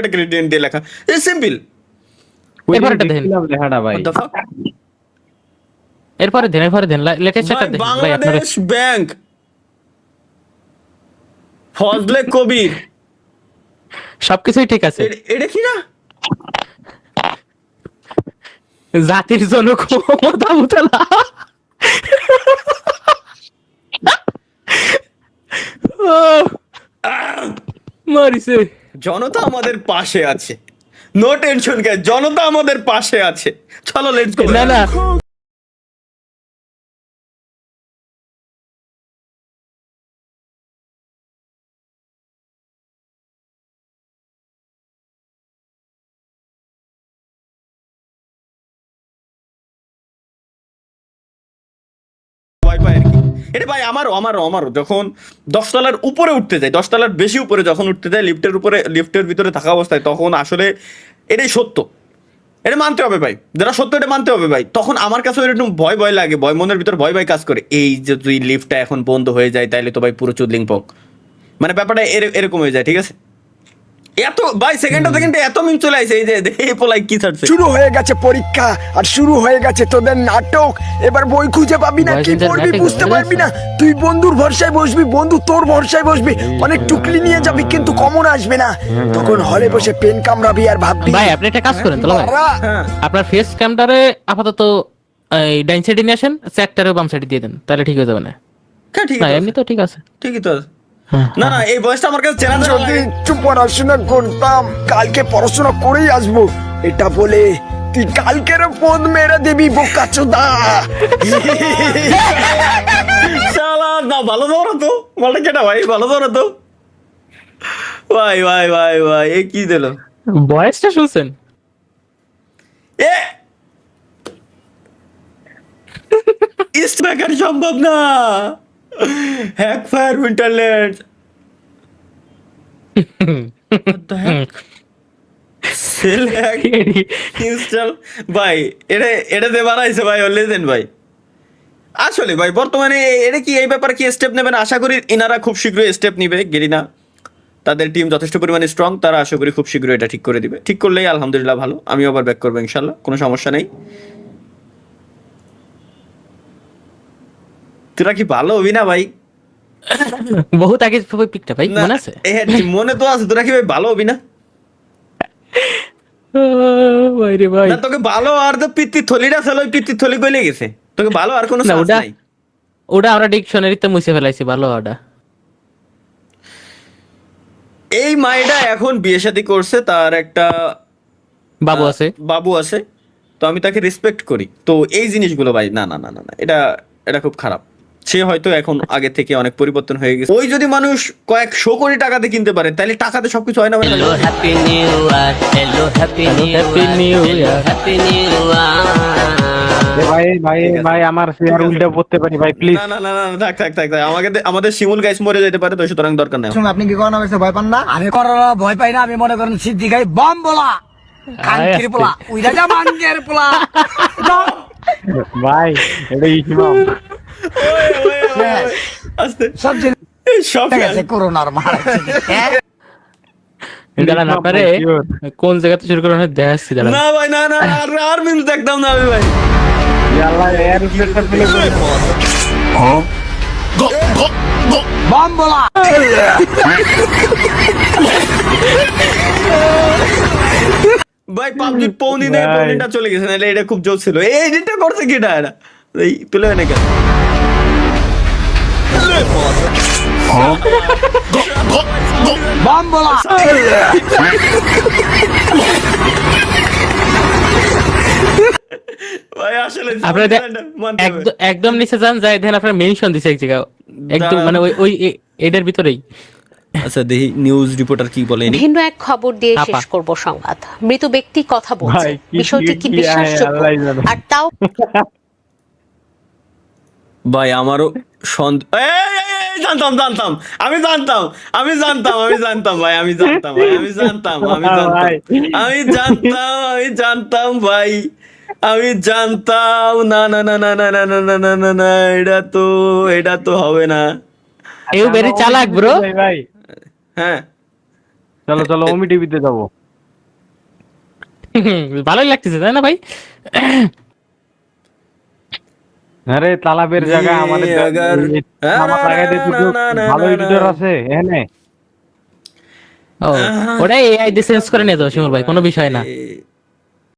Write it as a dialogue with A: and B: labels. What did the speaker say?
A: এটা গ্রেডিয়েন্ট দিয়ে লেখা। এই সিম্পল
B: এরপর একটা দেখেন।
C: লেখাটা ভাই
B: এরপরে দেন এরপরে দেন লেটেস্ট একটা দেখেন। ভাই আপনার
A: বাংলাদেশ ব্যাংক ফজলে কবির।
B: সবকিছুই ঠিক আছে।
A: এটা কি না?
B: জাতির জন্য ক্ষমতা উতলা। মারিছে।
A: জনতা আমাদের পাশে আছে। নো টেনশন কে জনতা আমাদের পাশে আছে। চলো লেটস গো
B: না না।
A: এটা ভাই আমারও আমারও আমারও। যখন দশ তলার উপরে উঠতে যায় দশ তলার বেশি উপরে যখন উঠতে যায় লিফটের উপরে লিফটের ভিতরে থাকা অবস্থায়, তখন আসলে এটাই সত্য। এটা মানতে হবে ভাই। যারা সত্য, এটা মানতে হবে ভাই। তখন আমার কাছে এরকম ভয় ভয় লাগে, ভয় মনের ভিতর ভয় ভয় কাজ করে। এই যে তুই লিফটটা এখন বন্ধ হয়ে যায়, তাইলে তো ভাই পুরো চুদলিং পক মানে ব্যাপারটা এর- এরকম হয়ে যায়, ঠিক আছে? এত ভাই সেকেন্ডে সেকেন্ডে এত মিম চলে আসে এই যে এই পোলাই কি ছাড়ছে?
D: শুরু হয়ে গেছে পরীক্ষা আর শুরু হয়ে গেছে তোদের নাটক। এবার বই খুঁজে পাবি না কি পড়বি বুঝতে পারবি না। তুই বন্ধুর ভরসায় বসবি বন্ধু তোর ভরসায় বসবি। অনেক টুকলি নিয়ে যাবি কিন্তু কমন আসবে না। তখন হলে বসে পেন কামড়াবি আর ভাববি
B: ভাই আপনি একটা কাজ করেন তাহলে ভাই।
A: হ্যাঁ।
B: আপনার ফেস ক্যামটারে আপাতত এই ডাইন সাইডে নিয়ে আসেন সেক্টরে বাম সাইডে দিয়ে দেন তাহলে ঠিক হয়ে যাবে না।
A: হ্যাঁ ঠিক আছে।
B: এমনি তো ঠিক আছে।
A: ঠিকই তো আছে।
B: হ্যাঁ।
A: না না এই বয়সটা আমার কাছে চেনা
D: যদি একটু পড়াশোনা করতাম কালকে পড়াশোনা করেই আসব। এটা বলে তুই কালকের পদ মেরে দিবি বোকা চোদা।
A: শালা না ভালো দৌড়া তো। কেটা ভাই? ভালো দৌড়া তো। ভাই ভাই ভাই ভাই এ কি দিল?
B: বয়সটা শুনছেন?
A: এ! ইস্ট ব্যাকার সম্ভব না। Hack fire winterland sell hack install ভাই, এটা এটা দিয়ে বানাইছে ভাই লেজেন্ড ভাই। আসলে ভাই, বর্তমানে এটা কি, এই ব্যাপারে কি স্টেপ নেবেন? আশা করি ইনারা খুব শীঘ্রই স্টেপ নিবে, গেরিনা। তাদের টিম যথেষ্ট পরিমাণে স্ট্রং তারা আশা করি খুব শীঘ্রই এটা ঠিক করে দিবে। ঠিক করলেই আলহামদুলিল্লাহ ভালো, আমিও আবার ব্যাক করব ইনশাল্লাহ কোনো সমস্যা নেই। তোরা কি ভালো হবি না ভাই?
B: বহুত আগে পিকটা ভাই মনে আছে?
A: মনে তো আছে তোরা কি ভাই ভালো হবি না?
B: ভাই রে ভাই।
A: তোকে ভালো আর তো পিত্তি থলিটা ফেলো ওই পিত্তি থলি গলে গেছে। তোকে ভালো আর কোনো নাই।
B: ওটা আমরা ডিকশনারিতে মুছে ফেলাইছি ভালো ওটা
A: এই মাইটা এখন বিয়ে শাদী করছে তার একটা
B: বাবু আছে।
A: বাবু আছে। তো আমি তাকে রেসপেক্ট করি। তো এই জিনিসগুলো ভাই না না না না এটা এটা খুব খারাপ। সে হয়তো এখন আগে থেকে অনেক পরিবর্তন হয়ে গেছে। ওই যদি মানুষ কয়েকশো কোটি টাকাতে কিনতে পারে তাহলে টাকাতে সবকিছু হয় না ভাই?
C: ভাই ভাই ভাই আমার শেয়ার উল্টা পড়তে পারি ভাই প্লিজ
A: না না না না না, থাক থাক থাক থাক। আমাকে আমাদের শিমুল গাইস মরে যেতে পারে তো সুতরাং দরকার নেই।
E: আপনি কি করোনা ভাইরাসে ভয় পান না? আমি করোনা ভয় পাই না আমি মনে করেন সিদ্ধি গাই বম বলা। কান্তির পোলা উইরা যা মাঙ্গের পোলা।
C: ভাই এটা ইসমাম
E: সব
A: সব
E: গেছে করোনার মারা হ্যাঁ?
B: আপনারে কোন জায়গাতে শুরু করেন? দেখাচ্ছি
A: না ভাই না না আর আর মিল দেখতাম না আমি ভাই।
C: আল্লাহ এর প্লেটটা পেলে
E: বম বলা
A: ভাই পাবজির পৌনি নেই পৌনিটা চলে গেছে নাহলে এটা খুব জোর ছিল। এই এডিটটা করছে কিটা এটা? এই তুলে না কেন? হবে।
B: একদম নিচে যান যাই দেখেন আপনার মেনশন দিছে এক জায়গায়। একদম মানে ওই ওই এটার ভিতরেই।
A: আচ্ছা দেখি নিউজ রিপোর্টার কি বলে
F: ভিন্ন এক খবর দিয়ে শেষ করব সংবাদ। মৃত ব্যক্তি কথা বলছে।
C: কি-
F: বিষয়টি কি বিশ্বাসযোগ্য? আর তাও
A: ভাই আমারও সন্দেহ জানতাম জানতাম আমি জানতাম আমি জানতাম আমি জানতাম ভাই আমি জানতাম ভাই আমি জানতাম আমি জানতাম আমি জানতাম আমি জানতাম ভাই আমি জানতাম না না না না না না না না না না না এটা তো এটা তো হবে না
B: এও বেরি চালাক ব্রো
C: ভাই ভাই
A: হ্যাঁ
C: চলো চলো ওমি টিভিতে যাব
B: ভালোই লাগতেছে তাই না ভাই
C: আরে তালাবের জায়গা আমাদের আমার
A: জায়গাতে
C: ভালো এডিটর আছে এখানে
B: ওটা এআই দিয়ে সেন্স করে নে যাও শিমুল ভাই কোনো বিষয় না।